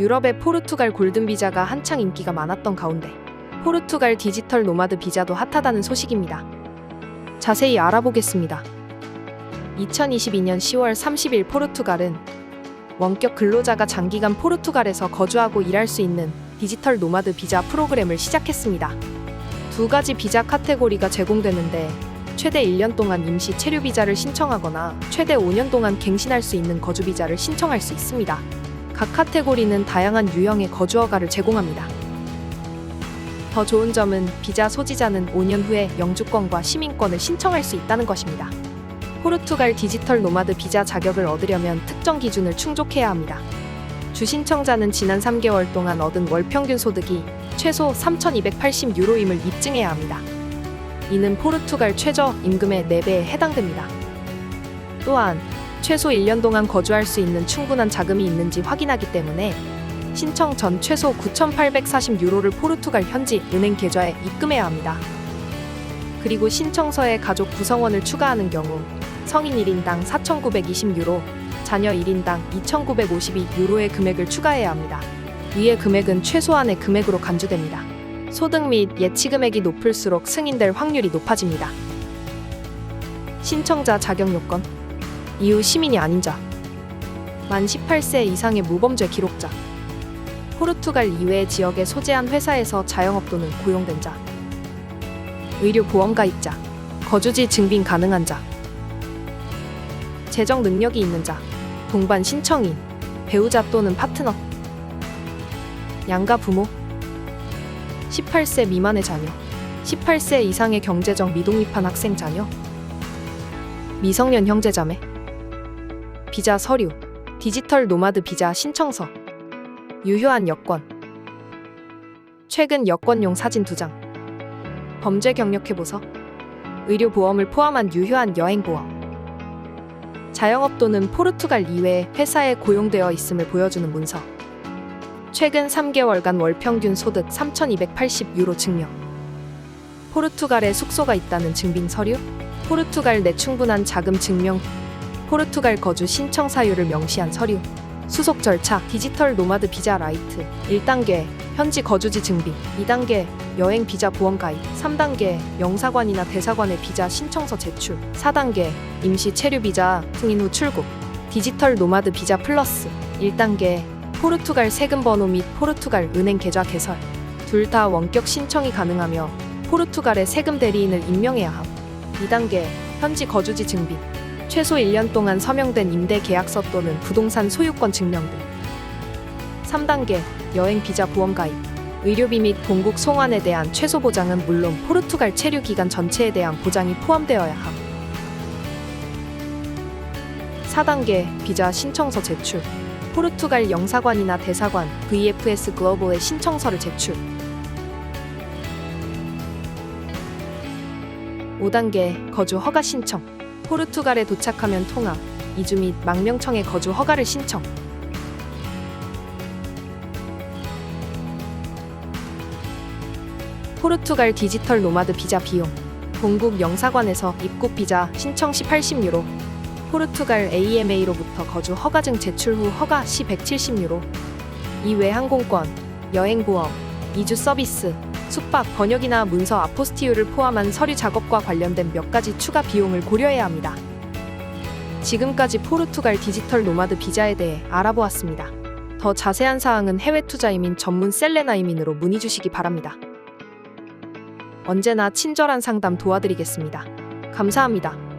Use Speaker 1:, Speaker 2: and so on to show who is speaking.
Speaker 1: 유럽의 포르투갈 골든 비자가 한창 인기가 많았던 가운데 포르투갈 디지털 노마드 비자도 핫하다는 소식입니다. 자세히 알아보겠습니다. 2022년 10월 30일 포르투갈은 원격 근로자가 장기간 포르투갈에서 거주하고 일할 수 있는 디지털 노마드 비자 프로그램을 시작했습니다. 두 가지 비자 카테고리가 제공되는데 최대 1년 동안 임시 체류 비자를 신청하거나 최대 5년 동안 갱신할 수 있는 거주 비자를 신청할 수 있습니다. 각 카테고리는 다양한 유형의 거주 허가를 제공합니다. 더 좋은 점은 비자 소지자는 5년 후에 영주권과 시민권을 신청할 수 있다는 것입니다. 포르투갈 디지털 노마드 비자 자격을 얻으려면 특정 기준을 충족해야 합니다. 주 신청자는 지난 3개월 동안 얻은 월 평균 소득이 최소 3,280유로임을 입증해야 합니다. 이는 포르투갈 최저 임금의 4배에 해당됩니다. 또한 최소 1년 동안 거주할 수 있는 충분한 자금이 있는지 확인하기 때문에 신청 전 최소 9,840유로를 포르투갈 현지 은행 계좌에 입금해야 합니다. 그리고 신청서에 가족 구성원을 추가하는 경우 성인 1인당 4,920유로, 자녀 1인당 2,952유로의 금액을 추가해야 합니다. 위의 금액은 최소한의 금액으로 간주됩니다. 소득 및 예치 금액이 높을수록 승인될 확률이 높아집니다. 신청자 자격 요건 이후 시민이 아닌 자, 만 18세 이상의 무범죄 기록자, 포르투갈 이외의 지역에 소재한 회사에서 자영업 또는 고용된 자, 의료 보험 가입자, 거주지 증빙 가능한 자, 재정 능력이 있는 자, 동반 신청인, 배우자 또는 파트너, 양가 부모, 18세 미만의 자녀, 18세 이상의 경제적 미독립한 학생 자녀, 미성년 형제자매, 비자 서류, 디지털 노마드 비자 신청서, 유효한 여권, 최근 여권용 사진 2장, 범죄 경력 해보서, 의료 보험을 포함한 유효한 여행 보험, 자영업 또는 포르투갈 이외의 회사에 고용되어 있음을 보여주는 문서, 최근 3개월간 월 평균 소득 3,280유로 증명, 포르투갈에 숙소가 있다는 증빙 서류, 포르투갈 내 충분한 자금 증명, 포르투갈 거주 신청 사유를 명시한 서류, 수속 절차, 디지털 노마드 비자 라이트, 1단계, 현지 거주지 증빙, 2단계, 여행 비자 보험 가입, 3단계, 영사관이나 대사관의 비자 신청서 제출, 4단계, 임시 체류 비자 승인 후 출국, 디지털 노마드 비자 플러스, 1단계, 포르투갈 세금 번호 및 포르투갈 은행 계좌 개설, 둘 다 원격 신청이 가능하며 포르투갈의 세금 대리인을 임명해야 함. 2단계, 현지 거주지 증빙, 최소 1년 동안 서명된 임대 계약서 또는 부동산 소유권 증명 등. 3단계 여행 비자 보험 가입. 의료비 및 본국 송환에 대한 최소 보장은 물론 포르투갈 체류 기간 전체에 대한 보장이 포함되어야 함. 4단계 비자 신청서 제출. 포르투갈 영사관이나 대사관 VFS 글로벌의 신청서를 제출. 5단계 거주 허가 신청. 포르투갈에 도착하면 통합, 이주 및 망명청에 거주 허가를 신청. 포르투갈 디지털 노마드 비자 비용. 본국 영사관에서 입국 비자 신청 시 80유로. 포르투갈 AMA로부터 거주 허가증 제출 후 허가 시 170유로. 이외 항공권, 여행 보험, 이주 서비스, 숙박, 번역이나 문서 아포스티유를 포함한 서류 작업과 관련된 몇 가지 추가 비용을 고려해야 합니다. 지금까지 포르투갈 디지털 노마드 비자에 대해 알아보았습니다. 더 자세한 사항은 해외 투자 이민 전문 셀레나 이민으로 문의 주시기 바랍니다. 언제나 친절한 상담 도와드리겠습니다. 감사합니다.